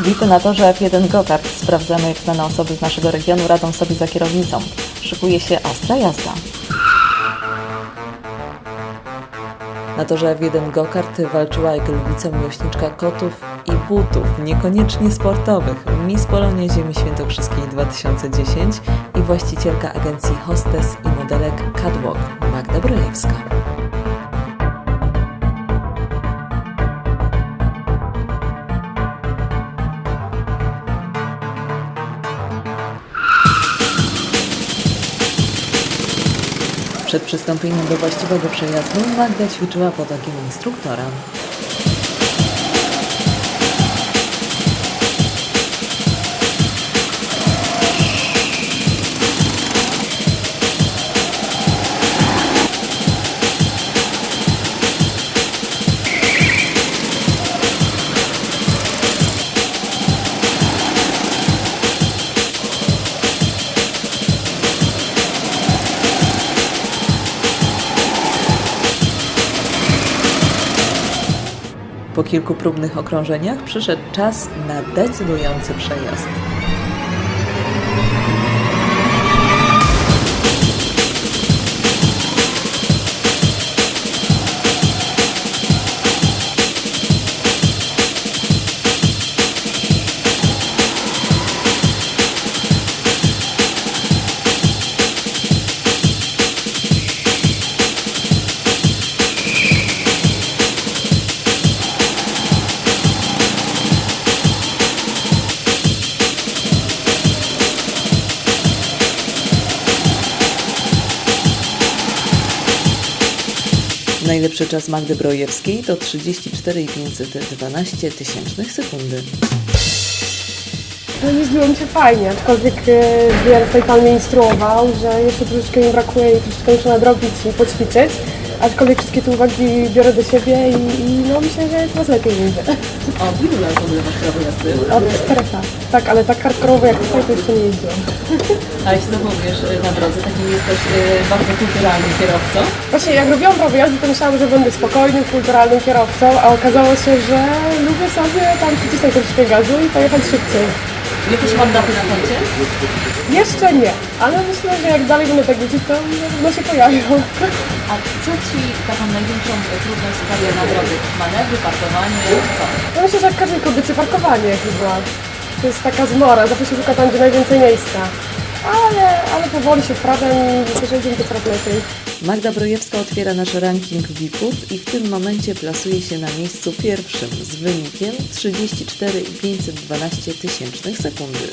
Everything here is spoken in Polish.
VIP-y na torze F1 Gokart. Sprawdzamy, jak znane osoby z naszego regionu radzą sobie za kierownicą. Szykuje się ostra jazda. Na torze F1 Gokart walczyła jak lwica miłośniczka kotów i butów, niekoniecznie sportowych. Miss Polonia Ziemi Świętokrzyskiej 2010 i właścicielka agencji Hostes i modelek Catwalk Magda Brojewska. Przed przystąpieniem do właściwego przejazdu Magda ćwiczyła pod okiem instruktora. Po kilku próbnych okrążeniach przyszedł czas na decydujący przejazd. Najlepszy czas Magdy Brojewskiej to 34,512 tysięcznych sekundy. No jeździło mi się fajnie, aczkolwiek e, Wier tutaj Pan mnie instruował, że jeszcze troszeczkę mi brakuje i troszeczkę muszę nadrobić i poćwiczyć. Aczkolwiek wszystkie te uwagi biorę do siebie i, i no myślę, że coraz lepiej będzie. Od ilu lat masz prawo jazdy? Od czterech lat. Tak, ale tak hardkorowo jak tutaj to jeszcze nie jeździłam. A jeśli zachowujesz na drodze, takim jesteś bardzo kulturalnym kierowcą. Właśnie jak robiłam prawo jazdy, to myślałam, że będę spokojnym, kulturalnym kierowcą, a okazało się, że lubię sobie tam przycisnąć troszeczkę gazu i pojechać szybciej. Jakieś mandaty na koncie? Jeszcze nie, ale myślę, że jak dalej będę tak jeździć, to pewno się pojawią. A co Ci taką największą trudność sprawia na drodze? Manewry, parkowanie, co? Ja myślę, że jak każdej kobiecie parkowanie chyba. To jest taka zmora, zawsze się szuka tam, gdzie najwięcej miejsca. Ale, ale powoli się wprawiam i myślę, że idzie mi to coraz lepiej. Magda Brojewska otwiera nasz ranking VIP-ów i w tym momencie plasuje się na miejscu pierwszym z wynikiem 34,512 tysięcznych sekundy.